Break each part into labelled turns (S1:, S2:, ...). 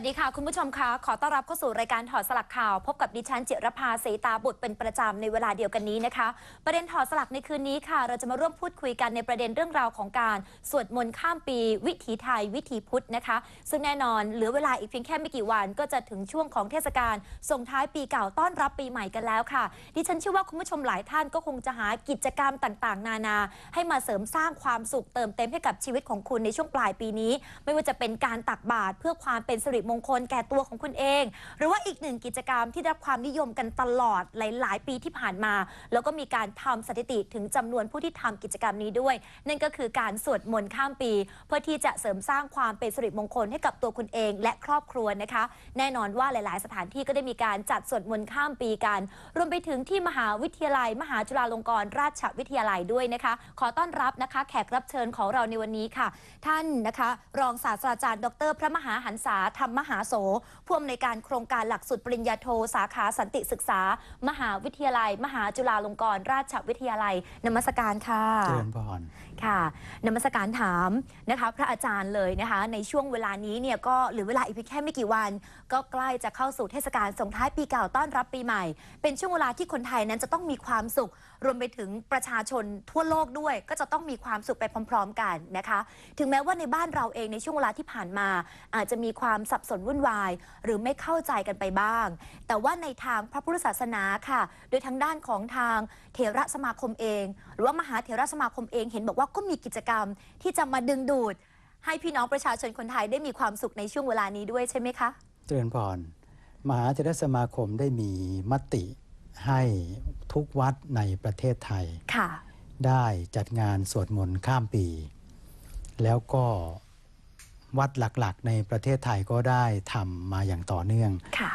S1: วัสดีค่ะ คุณผู้ชมคะขอต้อนรับเข้าสู่รายการถอดสลักข่าว พบกับดิฉันจิรภาศรีตาบุตรเป็นประจำในเวลาเดียวกันนี้นะคะ ประเด็นถอดสลักในคืนนี้ค่ะ เราจะมาร่วมพูดคุยกันในประเด็นเรื่องราวของการสวดมนต์ข้ามปี วิถีไทย วิถีพุทธนะคะ ซึ่งแน่นอนเหลือเวลาอีกเพียงแค่ไม่กี่วัน ก็จะถึงช่วงของเทศกาลส่งท้ายปีเก่าต้อนรับปีใหม่กันแล้วค่ะ ดิฉันเชื่อว่าคุณผู้ชมหลายท่านก็คงจะหากิจกรรมต่างๆ นานา ให้มาเสริมสร้างความสุขเติมเต็มให้กับชีวิตของคุณในช่วงปลายปีนี้ ไม่ว่าจะเป็นการตักบาตรเพื่อความเป็นสิริมงคลแก่ตัวของคุณเอง หรือว่าอีกหนึ่งกิจกรรมที่ได้รับความนิยมกันตลอดหลาย ๆ ปีที่ผ่านมา แล้วก็มีการทำสถิติถึงจำนวนผู้ที่ทำกิจกรรมนี้ด้วย นั่นก็คือการสวดมนต์ข้ามปี เพื่อที่จะเสริมสร้างความเป็นสิริมงคลให้กับตัวคุณเอง และครอบครัวนะคะ แน่นอนว่าหลาย ๆ สถานที่ก็ได้มีการจัดสวดมนต์ข้ามปีกัน รวมไปถึงที่มหาวิทยาลัย มหาจุฬาลงกรณราชวิทยาลัยด้วยนะคะ ขอต้อนรับนะคะ แขกรับเชิญของเราในวันนี้ค่ะ ท่านนะคะ รองศาสตราจารย์ ดร พระมหาหันษาธรรมมหาโสผู้อำนวยการโครงการหลักสูตรปริญญาโท สาขาสันติศึกษา มหาวิทยาลัย มหาจุฬาลงกรณราชวิทยาลัยนมัสการค่ะ
S2: เจริญพร
S1: ค่ะนมัสการถามนะคะพระอาจารย์เลยนะคะในช่วงเวลานี้เนี่ยก็เหรือเวลาอีกเพียงแค่ไม่กี่วัน ก็ใกล้จะเข้าสู่เทศกาลส่งท้ายปีเก่าต้อนรับปีใหม่ เป็นช่วงเวลาที่คนไทยนั้นจะต้องมีความสุข รวมไปถึงประชาชนทั่วโลกด้วย ก็จะต้องมีความสุขไปพร้อม ๆ กันนะคะ ถึงแม้ว่าในบ้านเราเองในช่วงเวลาที่ผ่านมา อาจจะมีความสับสนวุ่นวาย หรือไม่เข้าใจกันไปบ้าง แต่ว่าในทางพระพุทธศาสนาค่ะ โดยทางด้านของทางเถระสมาคมเอง หรือว่ามหาเถระสมาคมเองเห็นบอกว่าก็มีกิจกรรมที่จะมาดึงดูด ให้พี่น้องประชาชนคนไทยได้มีความสุขในช่วงเวลานี้ด้วยใช่ไหมคะ
S2: เจริญพรมหาเถรสมาคมได้มีมติให้ทุกวัดในประเทศไทย
S1: ค่ะ
S2: ได้จัดงานสวดมนต์ข้ามปี แล้วก็ วัดหลักๆ ในประเทศไทยก็ได้ทำมาอย่างต่อเนื่อง
S1: ค่ะ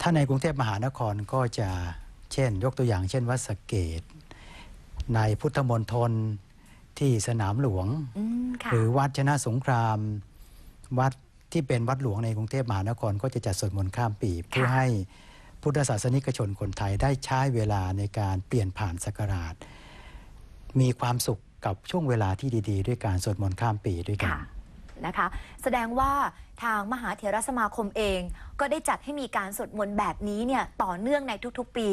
S2: ถ้าในกรุงเทพมหานครก็จะเช่น ยกตัวอย่างเช่น วัดสะเกต ในพุทธมณฑลที่สนามหลวง
S1: อืมค่ะ
S2: หรือวัดชนะสงคราม วัดที่เป็นวัดหลวงในกรุงเทพมหานครก็จะจัดสวดมนต์ข้ามปีเพื่อให้พุทธศาสนิกชนคนไทยได้ใช้เวลาในการเปลี่ยนผ่านศักราช มีความสุขกับช่วงเวลาที่ดี ๆ ด้วยการสวดมนต์ข้ามปีด้วยกัน
S1: ค่ะ นะคะ แสดงว่าทางมหาเถรสมาคมเอง ก็ได้จัดให้มีการสวดมนต์แบบนี้เนี่ยต่อเนื่องในทุกๆ ปี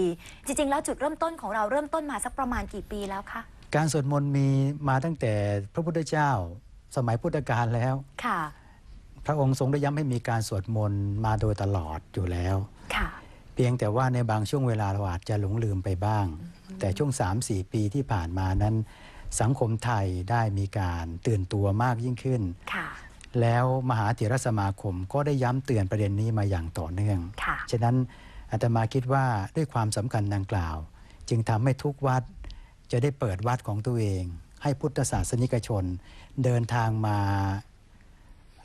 S1: จริง ๆ แล้วจุดเริ่มต้นของเราเริ่มต้นมาสักประมาณกี่ปีแล้วคะ
S2: การสวดมนต์มีมาตั้งแต่พระพุทธเจ้า สมัยพุทธกาลแล้ว
S1: ค่ะ
S2: พระองค์ทรงได้ย้ำให้มีการสวดมนต์มาโดยตลอดอยู่แล้ว
S1: ค่ะ
S2: เพียงแต่ว่าในบางช่วงเวลาเราอาจจะหลงลืมไปบ้าง แต่ช่วง 3-4 ปีที่ผ่านมานั้น สังคมไทยได้มีการตื่นตัวมากยิ่งขึ้น
S1: ค่ะ
S2: แล้วมหาเถรสมาคมก็ได้ย้ำเตือนประเด็นนี้มาอย่างต่อเนื่อง
S1: ค่ะ
S2: ฉะนั้นอาตมาคิดว่าด้วยความสำคัญดังกล่าว จึงทำให้ทุกวัดจะได้เปิดวัดของตัวเอง ให้พุทธศาสนิกชน เดินทางมา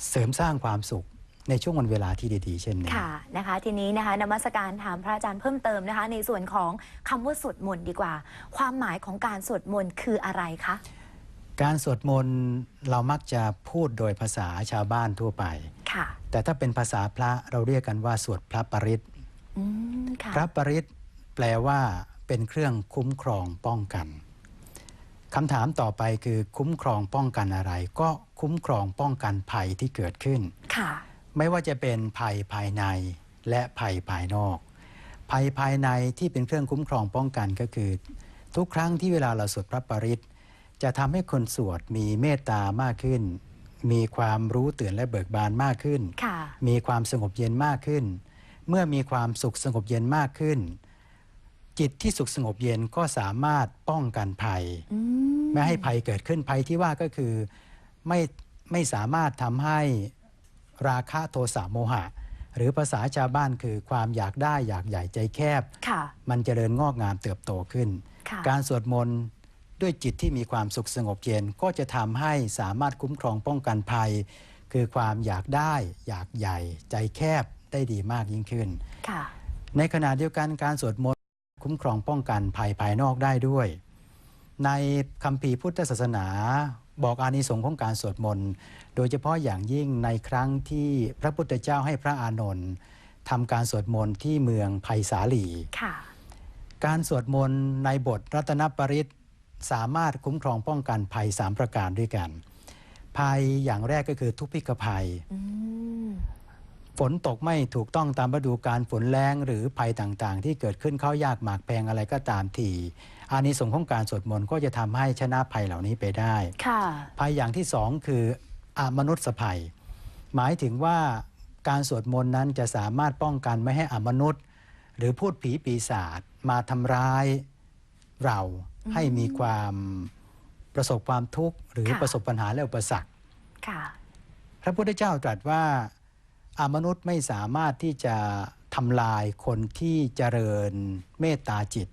S2: เสริมสร้างความสุข ในช่วงวันเวลาที่ดีๆ เช่นนี้
S1: ค่ะนะคะ ทีนี้นะคะนมัสการถามพระอาจารย์เพิ่มเติมนะคะ ในส่วนของคำว่าสวดมนต์ดีกว่า ความหมายของการสวดมนต์คืออะไรคะ
S2: การสวดมนต์เรามักจะพูดโดยภาษาชาวบ้านทั่วไป
S1: ค่ะ
S2: แต่ถ้าเป็นภาษาพระเราเรียกกันว่าสวดพระปริต
S1: อืมค่ะ
S2: พระปริตแปลว่าเป็นเครื่องคุ้มครองป้องกันคำถามต่อไปคือคุ้มครองป้องกันอะไร ก็คุ้มครองป้องกันภัยที่เกิดขึ้น
S1: ค่ะ
S2: ไม่ว่าจะเป็นภัยภายในและภัยภายนอก ภัยภายในที่เป็นเครื่องคุ้มครองป้องกันก็คือ ทุกครั้งที่เวลาเราสวดพระปริตจะทำให้คนสวดมีเมตตามากขึ้น มีความรู้ตื่นและเบิกบานมากขึ้น
S1: ค่ะ
S2: มีความสงบเย็นมากขึ้น เมื่อมีความสุขสงบเย็นมากขึ้น จิตที่สุขสงบเย็นก็สามารถป้องกันภัย
S1: อืม
S2: ไม่ให้ภัยเกิดขึ้นภัยที่ว่าก็คือไม่ไม่สามารถทำให้ ราคะโทสะโมหะ หรือภาษาชาวบ้านคือความอยากได้อยากใหญ่ใจแคบ
S1: ค่ะ
S2: มันเจริญงอกงามเติบโตขึ้น
S1: ค่ะ
S2: การสวดมนต์ด้วยจิตที่มีความสุขสงบเย็นก็จะทำให้สามารถคุ้มครองป้องกันภัย คือความอยากได้อยากใหญ่ ใจแคบได้ดีมากยิ่งขึ้น
S1: ค่ะ
S2: ในขณะเดียวกันการสวดมนต์คุ้มครองป้องกันภัยภายนอกได้ด้วย ในคัมภีร์พุทธศาสนา บอกอานิสงส์ของการสวดมนต์ โดยเฉพาะอย่างยิ่งในครั้งที่พระพุทธเจ้าให้พระอานนท์ทำการสวดมนต์ที่เมืองไผ่สาลี
S1: ค่ะ
S2: การสวดมนต์ในบทรัตนปริตสามารถคุ้มครองป้องกันภัย 3 ประการด้วยกัน ภัยอย่างแรกก็คือทุพพิกภัย
S1: อืม
S2: ฝนตกไม่ถูกต้องตามฤดูกาลฝนแรงหรือภัยต่างๆ ที่เกิดขึ้นเข้ายากหมากแพงอะไรก็ตามทีอานิสงส์ของการสวดมนต์ก็จะทำให้ชนะภัยเหล่านี้ไปได้
S1: ค่ะ
S2: ภัยอย่างที่สองคืออามนุษย์ภัย หมายถึงว่าการสวดมนต์นั้นจะสามารถป้องกันไม่ให้อมนุษย์ หรือพูดผีปีศาจมาทำร้ายเราให้มีความประสบความทุกข์ หรือ
S1: ค่ะ
S2: ประสบปัญหาและอุปสรรค
S1: ค่ะ
S2: พระพุทธเจ้าตรัสว่าอา มนุษย์ไม่สามารถที่จะทำลายคนที่เจริญเมตตาจิต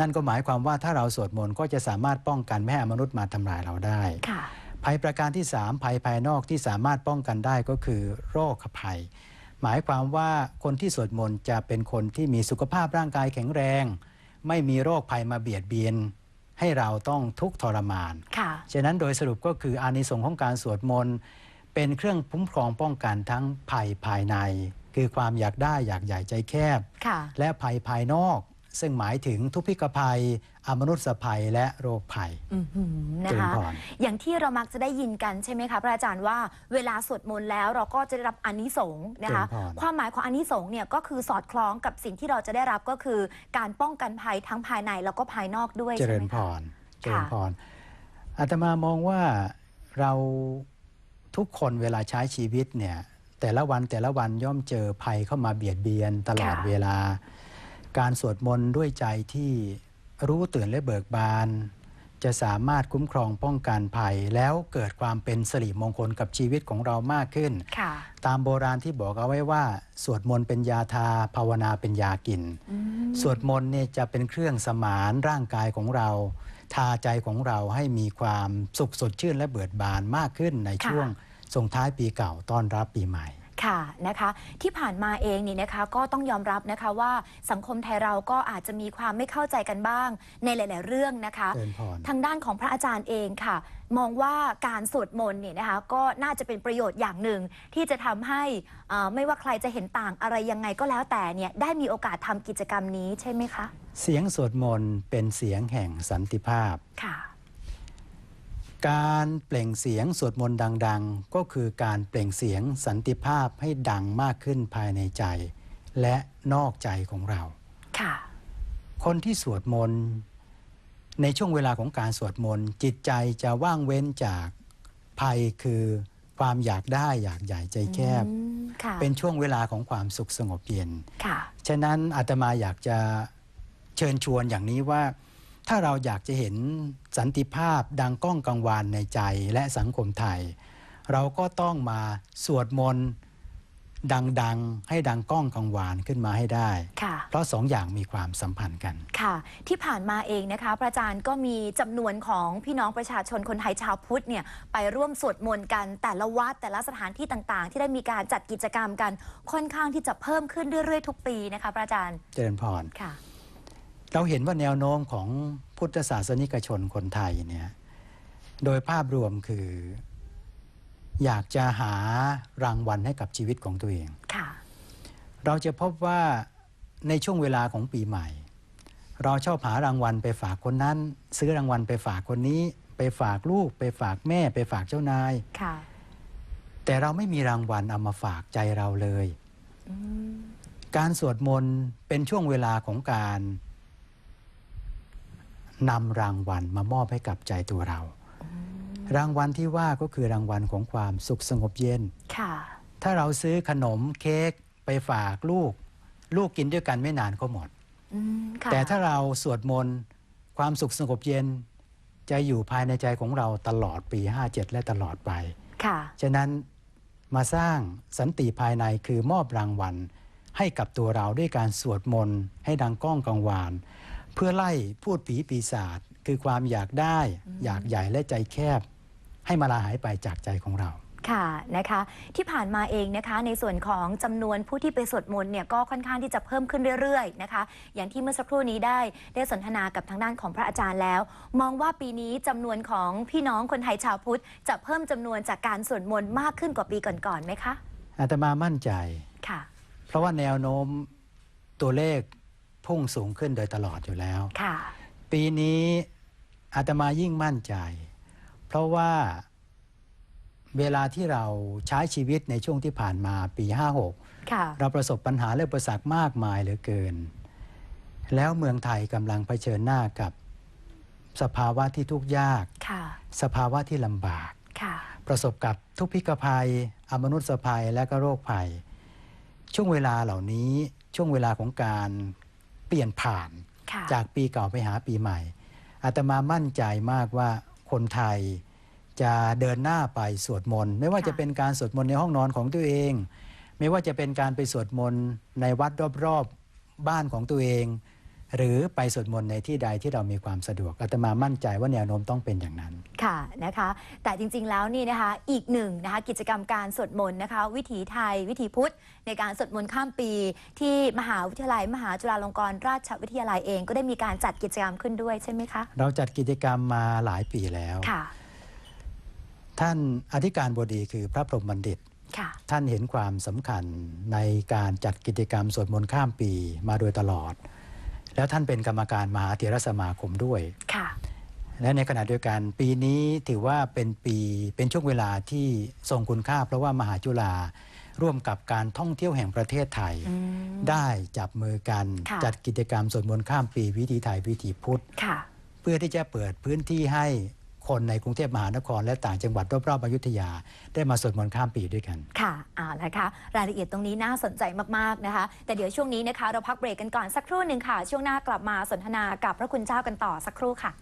S2: นั่นก็หมายความว่าถ้าเราสวดมนต์ก็จะสามารถป้องกันไม่ให้อมนุษย์มาทำลายเราได้
S1: ค่ะ
S2: ภัยประการที่ 3 ภัยภายนอกที่สามารถป้องกันได้ก็คือ โรคภัย หมายความว่าคนที่สวดมนต์จะเป็นคนที่มีสุขภาพร่างกายแข็งแรง ไม่มีโรคภัยมาเบียดเบียนให้เราต้องทุกข์ทรมาน
S1: ค่ะ
S2: ฉะนั้นโดยสรุปก็คืออานิสงส์ของการสวดมนต์ เป็นเครื่องคุ้มครองป้องกันทั้งภัยภายใน คือความอยากได้อยากใหญ่ใจแคบ
S1: ค่ะ
S2: และภัยภายนอก ซึ่งหมายถึงทุพพิกภัย อมนุษยภัยและโรคภัย
S1: อือหือนะ
S2: เจริญ
S1: คะ
S2: พร
S1: อย่างที่เรามักจะได้ยินกันใช่ไหมคะพระอาจารย์ว่าเวลาสวดมนต์แล้วเราก็จะได้รับอานิสงส์นะคะ
S2: เจริญพร
S1: ความหมายของอานิสงส์เนี่ยก็คือสอดคล้องกับสิ่งที่เราจะได้รับก็คือ การป้องกันภัยทั้งภายในแล้วก็ภายนอกด้วย
S2: เจ
S1: ใช่
S2: ริ
S1: ไห
S2: ญ
S1: ม
S2: พ
S1: คะ
S2: รเจริญพรอาตมามองว่าเรา ทุกคนเวลาใช้ชีวิตเนี่ยแต่ละวันแต่ละวันย่อมเจอภัยเข้ามาเบียดเบียนตลอด
S1: ค่ะ
S2: เวลา การสวดมนต์ด้วยใจที่รู้ตื่นและเบิกบาน จะสามารถคุ้มครองป้องกันภัย แล้วเกิดความเป็นสิริมงคลกับชีวิตของเรามากขึ้น
S1: ค่ะ
S2: ตามโบราณที่บอกเอาไว้ว่า สวดมนต์เป็นยาทาภาวนาเป็นยากิน
S1: อืม
S2: สวดมนต์เนี่ยจะเป็นเครื่องสมานร่างกายของเรา ทาใจของเราให้มีความสุขสดชื่นและเบิดบานมากขึ้นใน
S1: ค่ะ
S2: ช่วงส่งท้ายปีเก่าต้อนรับปีใหม่
S1: ค่ะนะคะที่ผ่านมาเองนี่นะคะก็ต้องยอมรับนะคะว่าสังคมไทยเราก็อาจจะมีความไม่เข้าใจกันบ้างในหลาย ๆ เรื่องนะคะ
S2: เชิญพร
S1: ทางด้านของพระอาจารย์เองค่ะ มองว่าการสวดมนต์เนี่ยนะคะก็น่าจะเป็นประโยชน์อย่างหนึ่ง ที่จะทำให้เอ่อไม่ว่าใครจะเห็นต่างอะไรยังไงก็แล้วแต่เนี่ยได้มีโอกาสทำกิจกรรมนี้ใช่ไหมคะ
S2: เสียงสวดมนต์เป็นเสียงแห่งสันติภาพ
S1: ค่ะ
S2: การเปล่งเสียงสวดมนต์ดัง ๆ ก็คือการเปล่งเสียงสันติภาพให้ดังมากขึ้นภายในใจ และนอกใจของเรา
S1: ค่ะ
S2: คนที่สวดมนต์ในช่วงเวลาของการสวดมนต์จิตใจจะว่างเว้นจากภัยคือความอยากได้อยากใหญ่ใจแคบ
S1: อืมค่ะ
S2: เป็นช่วงเวลาของความสุขสงบเย็น
S1: ค่ะ
S2: ฉะนั้นอาตมาอยากจะเชิญชวนอย่างนี้ว่า ถ้าเราอยากจะเห็นสันติภาพดังก้องกังวานในใจและสังคมไทย เราก็ต้องมาสวดมนต์ดังๆ ให้ดังก้องกังวานขึ้นมาให้ได้
S1: ค่ะ
S2: เพราะสองอย่างมีความสัมพันธ์กัน
S1: ค่ะ ที่ผ่านมาเองนะคะ พระอาจารย์ก็มีจำนวนของพี่น้องประชาชนคนไทยชาวพุทธเนี่ยไปร่วมสวดมนต์กันแต่ละวัดแต่ละสถานที่ต่างๆ ที่ได้มีการจัดกิจกรรมกันค่อนข้างที่จะเพิ่มขึ้นเรื่อยๆ ทุกปีนะคะ พระอาจารย์
S2: เจริญพร
S1: ค่ะ
S2: เราเห็นว่าแนวโน้มของพุทธศาสนิกชนคนไทยเนี่ยโดยภาพรวมคือ อยากจะหารางวัลให้กับชีวิตของตัวเอง
S1: ค่ะ
S2: เราจะพบว่าในช่วงเวลาของปีใหม่ เราชอบหารางวัลไปฝากคนนั้น ซื้อรางวัลไปฝากคนนี้ ไปฝากลูก ไปฝากแม่ ไปฝากเจ้านาย
S1: ค่ะ
S2: แต่เราไม่มีรางวัลเอามาฝากใจเราเลย
S1: อืม
S2: การสวดมนต์เป็นช่วงเวลาของการ นำรางวัลมามอบให้กับใจตัวเรา รางวัลที่ว่าก็คือรางวัลของความสุขสงบเย็น
S1: ค่ะ
S2: ถ้าเราซื้อขนมเค้กไปฝากลูก ลูกกินด้วยกันไม่นานก็หมด
S1: อืมค่ะ
S2: แต่ถ้าเราสวดมนต์ความสุขสงบเย็น จะอยู่ภายในใจของเราตลอดปี 57 และตลอดไป
S1: ค่ะ
S2: ฉะนั้นมาสร้างสันติภายในคือมอบรางวัลให้กับตัวเราด้วยการสวดมนต์ให้ดังก้องกังวาน เพื่อไล่พูดผีปีศาจคือความอยากได้ อยากใหญ่และใจแคบ ให้มาลาหายไปจากใจของเรา
S1: ค่ะนะคะที่ผ่านมาเองนะคะในส่วนของจำนวนผู้ที่ไปสวดมนต์เนี่ยก็ค่อนข้างที่จะเพิ่มขึ้นเรื่อยๆนะคะอย่างที่เมื่อสักครู่นี้ได้ได้สนทนากับทางด้านของพระอาจารย์แล้ว มองว่าปีนี้จำนวนของพี่น้องคนไทยชาวพุทธ จะเพิ่มจำนวนจากการสวดมนต์มากขึ้นกว่าปีก่อนๆไหมคะ
S2: อาตมามั่นใจ
S1: ค่ะ
S2: เพราะว่าแนวโน้มตัวเลข พุ่งสูงขึ้นโดยตลอดอยู่แล้ว
S1: ค่ะ
S2: ปีนี้อาตมายิ่งมั่นใจ เพราะว่าเวลาที่เราใช้ชีวิตในช่วงที่ผ่านมาปี 56
S1: ค่ะ
S2: เราประสบปัญหาและอุปสรรคมากมายเหลือเกิน แล้วเมืองไทยกำลังเผชิญหน้ากับสภาวะที่ทุกข์ยาก
S1: ค่ะ
S2: สภาวะที่ลำบาก
S1: ค่ะ
S2: ประสบกับทุกพิกภัย อมนุษยภัย และก็โรคภัย ช่วงเวลาเหล่านี้ช่วงเวลาของการเปลี่ยนผ่าน
S1: ค่ะ
S2: จากปีเก่าไปหาปีใหม่ อาตมามั่นใจมากว่าคนไทยจะเดินหน้าไปสวดมนต์ไม่ว่า
S1: ค่ะ
S2: จะเป็นการสวดมนต์ในห้องนอนของตัวเอง ไม่ว่าจะเป็นการไปสวดมนต์ในวัดรอบๆบ้านของตัวเอง หรือไปสวดมนต์ในที่ใดที่เรามีความสะดวกอาตมามั่นใจว่าแนวโน้มต้องเป็นอย่างนั้น
S1: ค่ะนะคะ แต่จริงๆแล้วนี่นะคะอีกหนึ่งนะคะกิจกรรมการสวดมนต์นะคะ วิถีไทย วิถีพุทธ ในการสวดมนต์ข้ามปี ที่มหาวิทยาลัย มหาจุฬาลงกรณราชวิทยาลัยเอง ก็ได้มีการจัดกิจกรรมขึ้นด้วยใช่ไหมคะ
S2: เราจัดกิจกรรมมาหลายปีแล้ว
S1: ค่ะ
S2: ท่านอธิการบดีคือพระพรหมบัณฑิต
S1: ค่ะ
S2: ท่านเห็นความสำคัญในการจัดกิจกรรมสวดมนต์ข้ามปีมาโดยตลอด แล้วท่านเป็นกรรมการมหาเถรสมาคมด้วย
S1: ค่ะ
S2: และในขณะเดียวกันปีนี้ถือว่าเป็นปีเป็นช่วงเวลาที่ทรงคุณค่า เพราะว่ามหาจุฬาร่วมกับการท่องเที่ยวแห่งประเทศไทย
S1: อืม
S2: ได้จับมือกัน
S1: ค่ะ
S2: จัดกิจกรรมสวดมนต์ข้ามปีวิถีไทยวิถีพุทธ
S1: ค่ะ
S2: เพื่อที่จะเปิดพื้นที่ให้ คนในกรุงเทพมหานคร และต่างจังหวัดรอบๆอยุธยา ได้มาสวดมนต์ข้ามปีด้วยกัน
S1: ค่ะเอาละคะรายละเอียดตรงนี้น่าสนใจมากๆนะคะ แต่เดี๋ยวช่วงนี้นะคะ เราพักเบรกกันก่อนสักครู่หนึ่งค่ะ ช่วงหน้ากลับมาสนทนากับพระคุณเจ้ากันต่อสักครู่ค่ะ